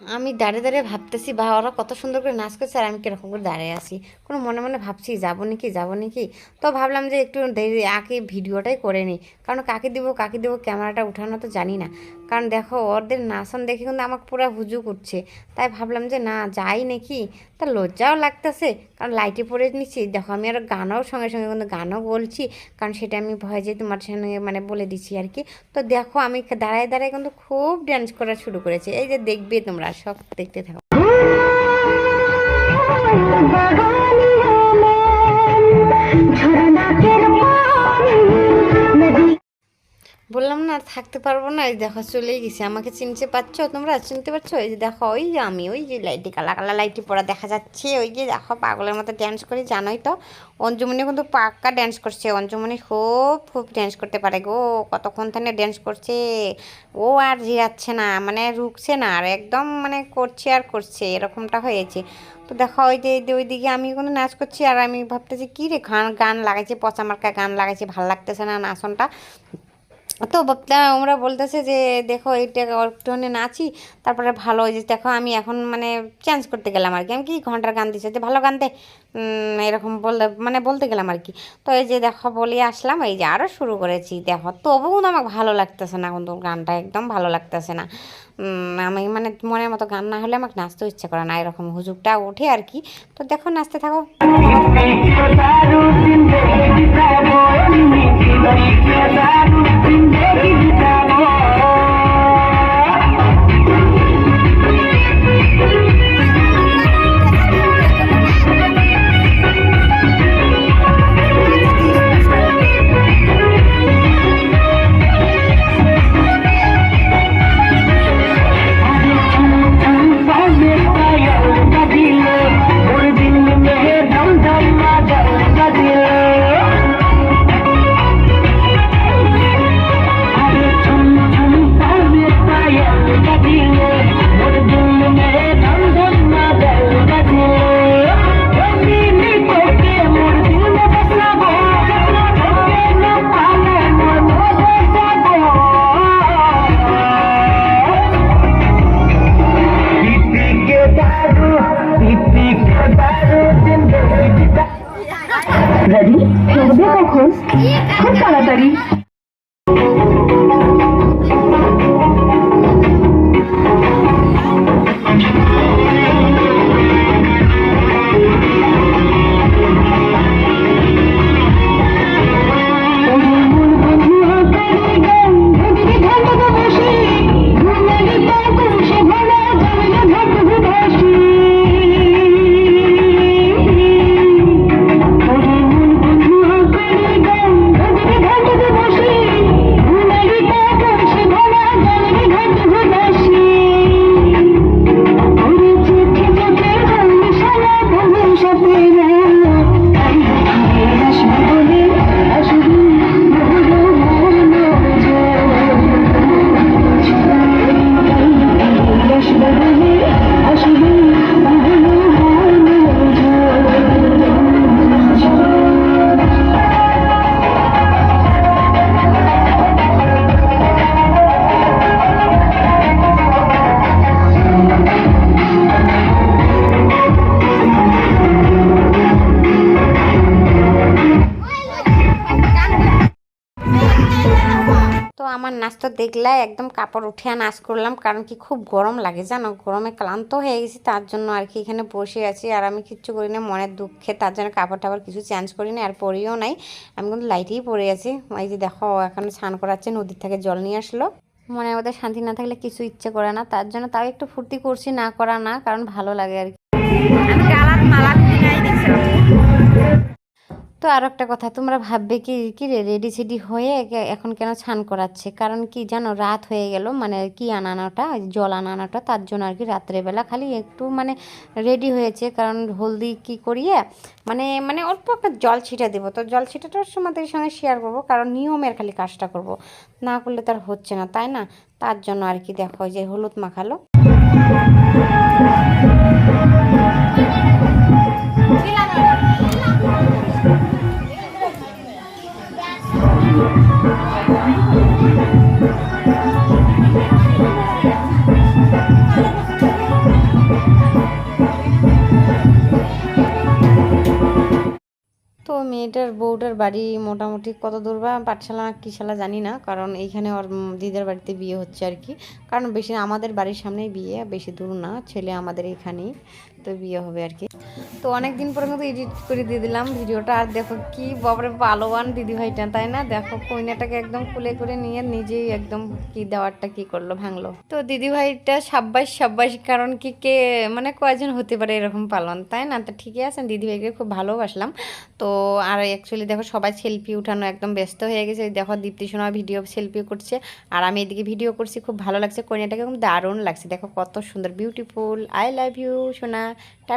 আমি দাঁড়িয়ে দাঁড়িয়ে ভাবতেছি বা ওরা কত সুন্দর করে নাচ করছে আর আমি কীরকম করে দাঁড়িয়ে আছি। কোনো মনে মনে ভাবছি, যাব নাকি যাব নাকি? তো ভাবলাম যে একটু দেরি আগে ভিডিওটাই করে নিই। কারণ কাকে দিব কাকে দিব, ক্যামেরাটা উঠানো তো জানি না। কারণ দেখো, ওদের নাচন দেখে কিন্তু আমাকে পুরো হুজু করছে। তাই ভাবলাম যে, না, যাই নাকি? তা লজ্জাও লাগতেছে, কারণ লাইটে পরে নিচ্ছি। দেখো, আমি আরও গানও সঙ্গে সঙ্গে কিন্তু গানও বলছি, কারণ সেটা আমি ভয় যে তোমার সঙ্গে মানে বলে দিচ্ছি আর কি। তো দেখো, আমি দাঁড়ায় দাঁড়ায় কিন্তু খুব ডান্স করা শুরু করেছি। এই যে দেখবে তোমরা, সব দেখতে থাকো। বললাম আর থাকতে পারব না। এই দেখো, চলেই গেছি। আমাকে চিনতে পারছ? তোমরা চিনতে পারছ? এই যে দেখো, ওই যে আমি, ওই যে লাইটি কালা কালা লাইটি পরা দেখা যাচ্ছে। ওই যে দেখো, পাগলের মতো ড্যান্স করি, জানোই তো। অঞ্জুমণি কিন্তু পাক্কা ড্যান্স করছে। অঞ্জুমণি খুব খুব ড্যান্স করতে পারে গো। কতক্ষণ থেকে ড্যান্স করছে? ও আর জিরাচ্ছে না মানে রুকছে না, আর একদম মানে করছে আর করছে, এরকমটা হয়েছে। তো দেখো, ওই যে ওই দিকে আমি কোনো নাচ করছি, আর আমি ভাবতেছি, কী রে, গান গান লাগাইছে, পচা মার্কা গান লাগাইছে, ভালো লাগতেছে না নাচনটা তো বাপ- ওরা বলতেছে যে, দেখো এইটা একটুখানি নাচি, তারপরে ভালো যে দেখো আমি এখন মানে চেঞ্জ করতে গেলাম আর কি আমি কি ঘণ্টার গান দিচ্ছে যে, ভালো গান দে। এরকম বলতে মানে বলতে গেলাম আর কি তো এই যে, দেখো, বলে আসলাম। এই যে আরও শুরু করেছি। দেখো, তবুও কিন্তু আমাকে ভালো লাগতেছে না কিন্তু গানটা, একদম ভালো লাগতেছে না। আমি মানে মনের মতো গান না হলে আমাকে নাচতেও ইচ্ছা করে না। এরকম হুজুকটা ওঠে আর কি তো দেখো, নাচতে থাকো। Thank. রেডি ফিরবে কখন খুব তাড়াতাড়ি তো আমার নাচ তো দেখলে একদম কাপড় উঠিয়ে নাচ করলাম, কারণ কি খুব গরম লাগে জানো? গরমে ক্লান্ত হয়ে গেছি, তার জন্য আর কি এখানে বসে আছি। আর আমি কিচ্ছু করি না, মনের দুঃখে তার জন্য কাপড় টাপড় কিছু চেঞ্জ করি না, আর পরিও নাই। আমি কিন্তু লাইটেই পরে আছি। এই যে দেখো এখন স্নান করাচ্ছে, নদীর থেকে জল নিয়ে আসলো। মনের মধ্যে শান্তি না থাকলে কিছু ইচ্ছে করে না, তার জন্য তাও একটু ফুর্তি করছি, না করা না, কারণ ভালো লাগে আর কি। আমি তো আর একটা কথা, তোমরা ভাববে কি কি রে, রেডি সেডি হয়ে এখন কেন ছান করাচ্ছে? কারণ কি জানো, রাত হয়ে গেল মানে কি আনানোটা জল আনানোটা, তার জন্য আর কি রাত্রেবেলা খালি একটু মানে রেডি হয়েছে। কারণ হলদি কি করিয়ে মানে মানে অল্প একটা জল ছিটা দেবো। তো জল ছিটাটা তোমাদের সঙ্গে শেয়ার করব, কারণ নিয়মের খালি কাজটা করব। না করলে তার হচ্ছে না, তাই না? তার জন্য আর কি দেখো যে হলুদ মাখালো। মেয়েটার বউটার বাড়ি মোটামুটি কত দূর বা পাঠশালা না কী শালা জানি না, কারণ এইখানে ওর দিদার বাড়িতে বিয়ে হচ্ছে আর কি। কারণ বেশি আমাদের বাড়ির সামনেই বিয়ে, বেশি দূর না, ছেলে আমাদের এখানেই তো বিয়ে হবে আর কি। তো অনেক দিন পরে কিন্তু এডিট করে দিয়ে দিলাম ভিডিওটা। আর দেখো কি বাবারে দিদি ভাইটা তাই না? দেখো কইনাটাকে একদম কুলে করে নিয়ে নিজেই একদম কি দেওয়ারটা কি করল, ভাঙলো। তো দিদি ভাইটা সাব্বাস সাব্বাস, কারণ কি কে মানে কয়জন হতে পারে এরকম পালন তাই না? তো ঠিকই আছেন দিদি ভাইকে খুব ভালোবাসলাম। তো আর অ্যাকচুয়ালি দেখো সবাই সেলফি উঠানো একদম ব্যস্ত হয়ে গেছে। দেখো দীপ্তি সোনা ভিডিও সেলফি করছে। আর আমি এদিকে ভিডিও করছি, খুব ভালো লাগছে। কইনাটাকে খুব দারুণ লাগছে। দেখো কত সুন্দর বিউটিফুল আই লাভ ইউ সোনা, টাটা।